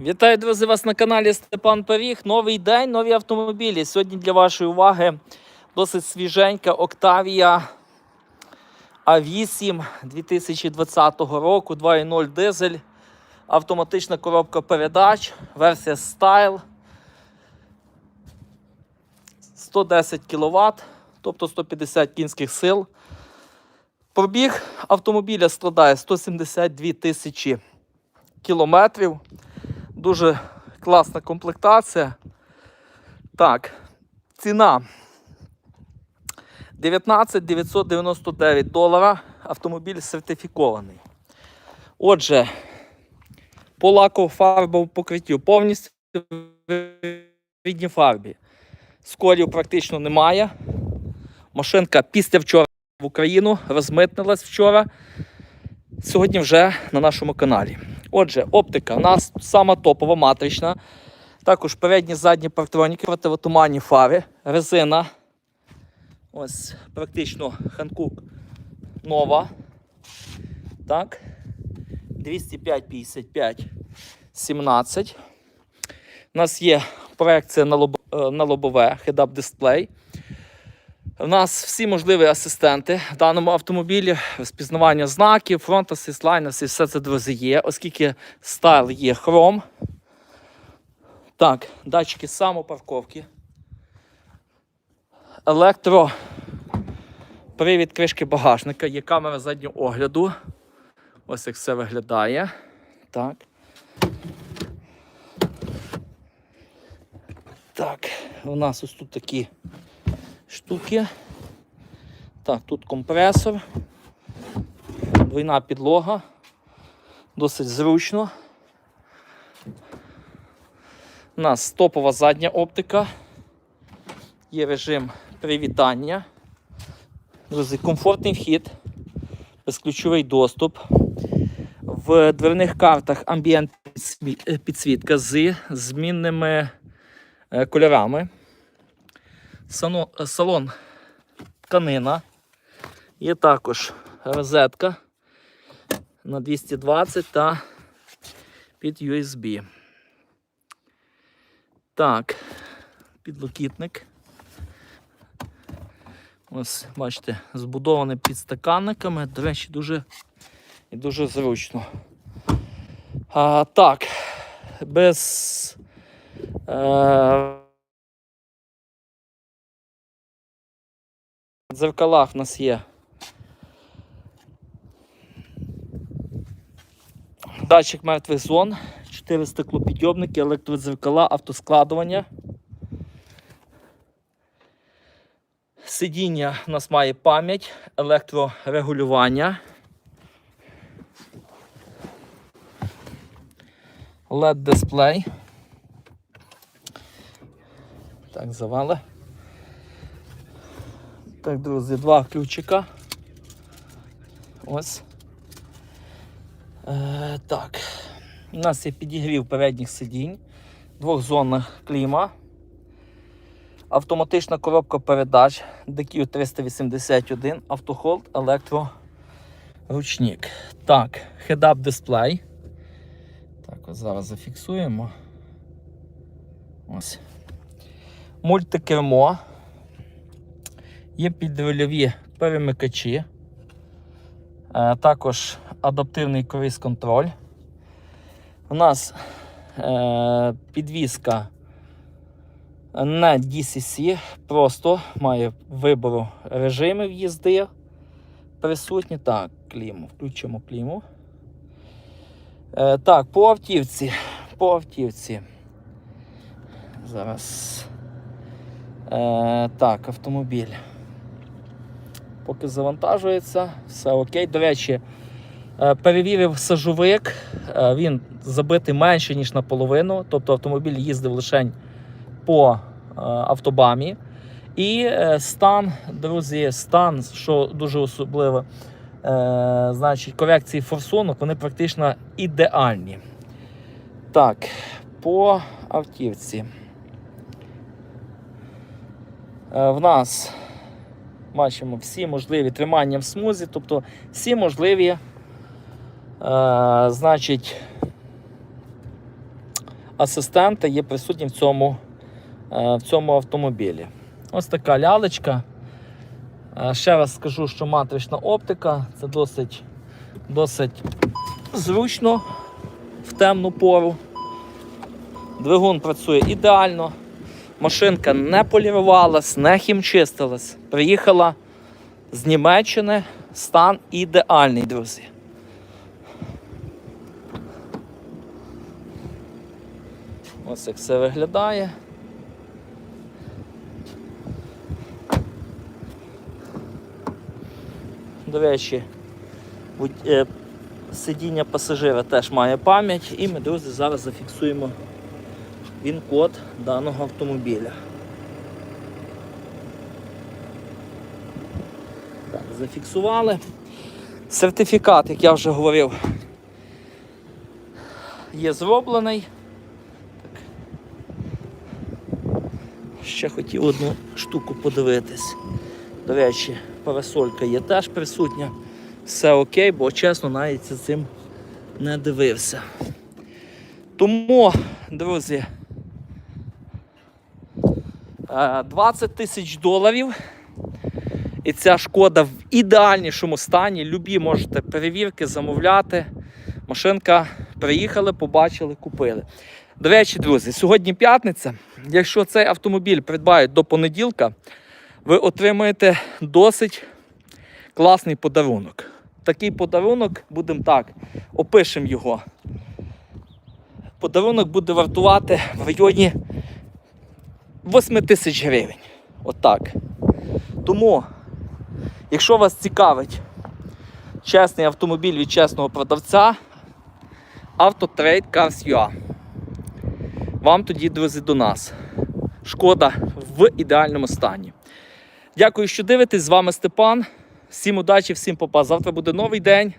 Вітаю, друзі, вас на каналі Степан Пиріг. Новий день, нові автомобілі. Сьогодні для вашої уваги досить свіженька Octavia A8 2020 року, 2.0 дизель, автоматична коробка передач, версія Style. 110 кВт, тобто 150 кінських сил. Пробіг автомобіля складає 172 тисячі кілометрів. Дуже класна комплектація. Так, ціна 19 999 долара. Автомобіль сертифікований. Отже, по лаково фарбовому покриттю повністю в рідній фарбі. Скорів практично немає. Машинка після вчора в Україну розмитнилась вчора. Сьогодні вже на нашому каналі. Отже, оптика у нас сама топова матрична. Також передні задні партроніки, противотуманні фари, резина. Ось практично Ханкук нова. Так. 205 55 17. У нас є проекція на, лоб, е, на лобове head-up дисплей. У нас всі можливі асистенти в даному автомобілі, розпізнавання знаків, фронт асист, лайн асист, все це друзі є, оскільки стайл є хром. Так, датчики самопарковки. Електро. Привід кришки багажника, є камера заднього огляду. Ось як все виглядає. Так. Так, у нас ось тут такі штуки. Так, тут компресор, двойна підлога, досить зручно. У нас топова задня оптика, є режим привітання, Друзі, комфортний вхід, безключовий доступ. В дверних картах амбієнт підсвітка з змінними е, кольорами. Е, салон тканина. Є також розетка на 220 та під USB. Так, підлокітник. Ось, бачите, збудований підстаканниками. До речі, дуже і дуже зручно. А, так, без. Е, В дзеркалах в нас є датчик мертвих зон, 4 стеклопідйомники, електродзеркала, автоскладування. Сидіння в нас має пам'ять, електрорегулювання. LED дисплей. Так, завали. Так, друзі, два ключика. Ось. Е, так. У нас є підігрів передніх сидінь, двохзонна кліма, автоматична коробка передач DQ 381, автохолд, електроручник. Так, head-up дисплей. Так, ось зараз зафіксуємо. Ось. Мультикермо. Є підрульові перемикачі, е, також адаптивний круїз контроль. У нас е, підвізка не DCC, просто має вибору режимів їзди. Присутні. Так, кліму, включимо кліму. Е, так, по автівці. По автівці. Зараз. Так, автомобіль. Поки завантажується, все окей. До речі, е, перевірив сажовик, е, він забитий менше, ніж наполовину. Тобто автомобіль їздив лише по е, автобамі. І стан, друзі, стан, що дуже особливо, значить, корекції форсунок, вони практично ідеальні. Так, по автівці. В нас бачимо всі можливі тримання в смузі, тобто всі можливі, е, значить, асистента є присутні в цьому, е, в цьому автомобілі. Ось така лялечка. Е, Ще раз скажу, що матрична оптика це досить, досить зручно в темну пору. Двигун працює ідеально. Машинка не полірувалась, не хімчистилась. Приїхала з Німеччини. Стан ідеальний, друзі. Ось як все виглядає. До речі, е, сидіння пасажира теж має пам'ять, і ми, друзі, зараз зафіксуємо він-код даного автомобіля. Так, зафіксували. Сертифікат, як я вже говорив, є зроблений. Так. Ще хотів одну штуку подивитись. До речі, парасолька є теж присутня. Все окей, бо чесно, навіть за цим не дивився. Тому, друзі, 20 тисяч доларів. І ця шкода в ідеальнішому стані. Любі можете перевірки замовляти. Машинка приїхали, побачили, купили. До речі, друзі, сьогодні п'ятниця. Якщо цей автомобіль придбають до понеділка, ви отримаєте досить класний подарунок. Такий подарунок, будемо так, опишемо його. Подарунок буде вартувати в районі 8 тисяч гривень. Отак. Тому, якщо вас цікавить чесний автомобіль від чесного продавця, Автотрейд Cars.ua. Вам тоді, друзі, до нас. Шкода в ідеальному стані. Дякую, що дивитесь. З вами Степан. Всім удачі, всім попа. Завтра буде новий день.